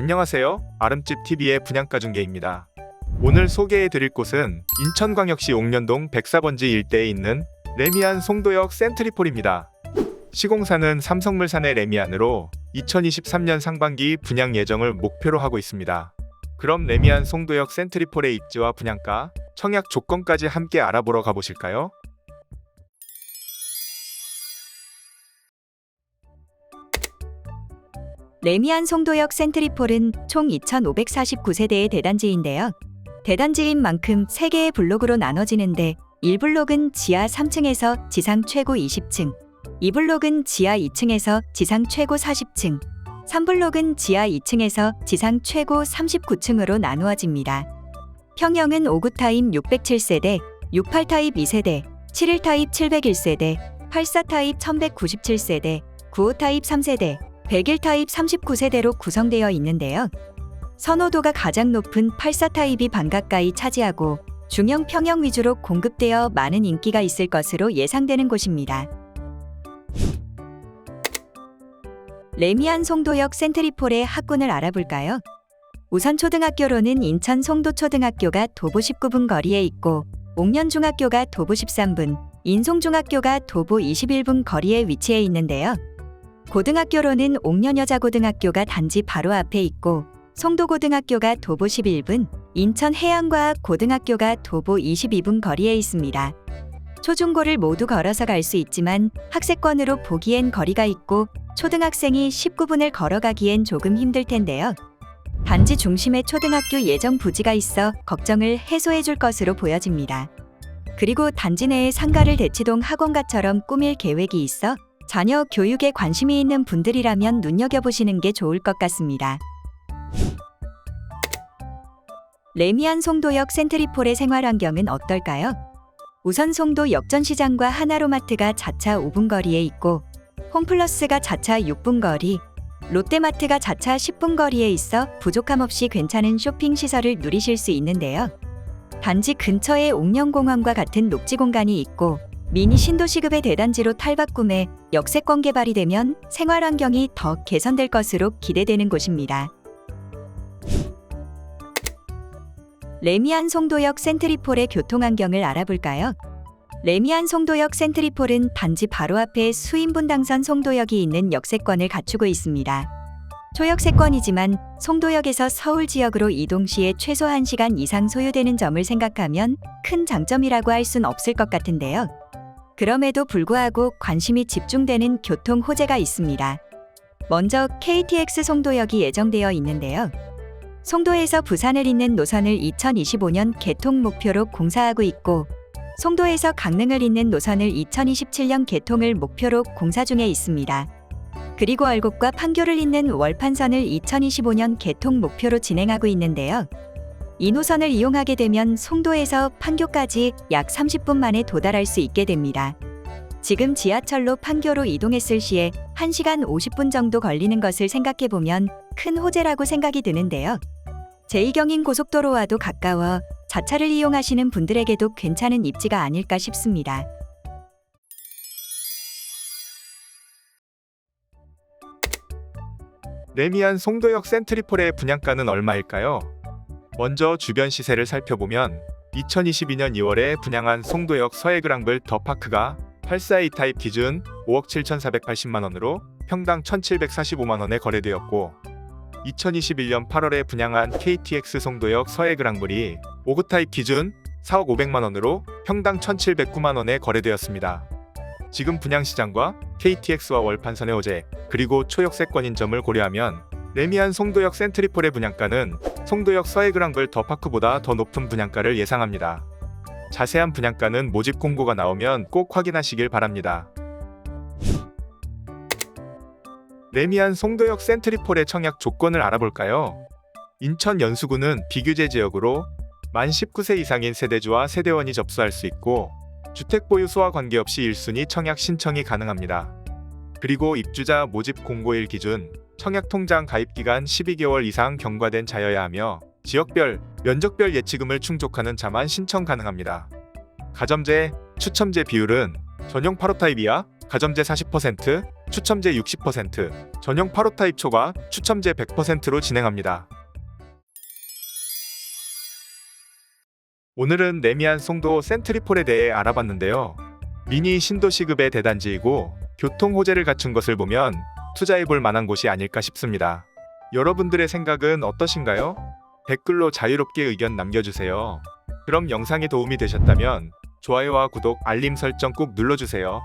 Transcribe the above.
안녕하세요. 아름집 TV의 분양가 중개입니다. 오늘 소개해 드릴 곳은 인천광역시 옥년동 백사번지 일대에 있는 레미안 송도역 센트리폴입니다. 시공사는 삼성물산의 레미안으로 2023년 상반기 분양 예정을 목표로 하고 있습니다. 그럼 레미안 송도역 센트리폴의 입지와 분양가, 청약 조건까지 함께 알아보러 가보실까요? 레미안 송도역 센트리폴은 총 2,549세대의 대단지인데요. 대단지인 만큼 3개의 블록으로 나눠지는데 1블록은 지하 3층에서 지상 최고 20층, 2블록은 지하 2층에서 지상 최고 40층, 3블록은 지하 2층에서 지상 최고 39층으로 나누어집니다. 평형은 5구 타입 607세대, 68 타입 2세대, 71 타입 701세대, 84 타입 1197세대, 95 타입 3세대, 101 타입 39세대로 구성되어 있는데요. 선호도가 가장 높은 84 타입이 반 가까이 차지하고 중형 평형 위주로 공급되어 많은 인기가 있을 것으로 예상되는 곳입니다. 레미안 송도역 센트리폴의 학군을 알아볼까요? 우선 초등학교로는 인천 송도초등학교가 도보 19분 거리에 있고 옥년중학교가 도보 13분, 인송중학교가 도보 21분 거리에 위치해 있는데요. 고등학교로는 옥년여자고등학교가 단지 바로 앞에 있고 송도고등학교가 도보 11분, 인천해양과학 고등학교가 도보 22분 거리에 있습니다. 초중고를 모두 걸어서 갈 수 있지만 학세권으로 보기엔 거리가 있고 초등학생이 19분을 걸어가기엔 조금 힘들 텐데요. 단지 중심에 초등학교 예정 부지가 있어 걱정을 해소해 줄 것으로 보여집니다. 그리고 단지 내에 상가를 대치동 학원가처럼 꾸밀 계획이 있어 자녀 교육에 관심이 있는 분들이라면 눈여겨보시는 게 좋을 것 같습니다. 레미안 송도역 센트리폴의 생활 환경은 어떨까요? 우선 송도 역전시장과 하나로마트가 자차 5분 거리에 있고 홈플러스가 자차 6분 거리, 롯데마트가 자차 10분 거리에 있어 부족함 없이 괜찮은 쇼핑 시설을 누리실 수 있는데요. 단지 근처에 옥년공원과 같은 녹지 공간이 있고 미니 신도시급의 대단지로 탈바꿈해 역세권 개발이 되면 생활 환경이 더 개선될 것으로 기대되는 곳입니다. 레미안 송도역 센트리폴의 교통 환경을 알아볼까요? 레미안 송도역 센트리폴은 단지 바로 앞에 수인분 당선 송도역이 있는 역세권을 갖추고 있습니다. 초역세권이지만 송도역에서 서울 지역으로 이동 시에 최소 1시간 이상 소요되는 점을 생각하면 큰 장점이라고 할 순 없을 것 같은데요. 그럼에도 불구하고 관심이 집중되는 교통 호재가 있습니다. 먼저 KTX 송도역이 예정되어 있는데요. 송도에서 부산을 잇는 노선을 2025년 개통 목표로 공사하고 있고 송도에서 강릉을 잇는 노선을 2027년 개통을 목표로 공사 중에 있습니다. 그리고 얼곡과 판교를 잇는 월판선을 2025년 개통 목표로 진행하고 있는데요. 이 노선을 이용하게 되면 송도에서 판교까지 약 30분 만에 도달할 수 있게 됩니다. 지금 지하철로 판교로 이동했을 시에 1시간 50분 정도 걸리는 것을 생각해 보면 큰 호재라고 생각이 드는데요. 제2경인 고속도로와도 가까워 자차를 이용하시는 분들에게도 괜찮은 입지가 아닐까 싶습니다. 레미안 송도역 센트리폴의 분양가는 얼마일까요? 먼저 주변 시세를 살펴보면 2022년 2월에 분양한 송도역 서해그랑블 더파크가 842 타입 기준 5억 7,480만 원으로 평당 1,745만 원에 거래되었고 2021년 8월에 분양한 KTX 송도역 서해그랑블이 5구 타입 기준 4억 500만 원으로 평당 1,709만 원에 거래되었습니다. 지금 분양 시장과 KTX와 월판선의 호재 그리고 초역세권인 점을 고려하면 레미안 송도역 센트리폴의 분양가는 송도역 서해그랑블 더 파크보다 더 높은 분양가를 예상합니다. 자세한 분양가는 모집 공고가 나오면 꼭 확인하시길 바랍니다. 레미안 송도역 센트리폴의 청약 조건을 알아볼까요? 인천 연수구는 비규제 지역으로 만 19세 이상인 세대주와 세대원이 접수할 수 있고 주택 보유수와 관계없이 1순위 청약 신청이 가능합니다. 그리고 입주자 모집 공고일 기준 청약 통장 가입 기간 12개월 이상 경과된 자여야 하며 지역별, 면적별 예치금을 충족하는 자만 신청 가능합니다. 가점제, 추첨제 비율은 전용 8호 타입 이하, 가점제 40%, 추첨제 60%, 전용 8호 타입 초과 추첨제 100%로 진행합니다. 오늘은 레미안 송도 센트리폴에 대해 알아봤는데요. 미니 신도시급의 대단지이고 교통 호재를 갖춘 것을 보면 투자해 볼 만한 곳이 아닐까 싶습니다. 여러분들의 생각은 어떠신가요? 댓글로 자유롭게 의견 남겨주세요. 그럼 영상이 도움이 되셨다면 좋아요와 구독, 알림 설정 꼭 눌러주세요.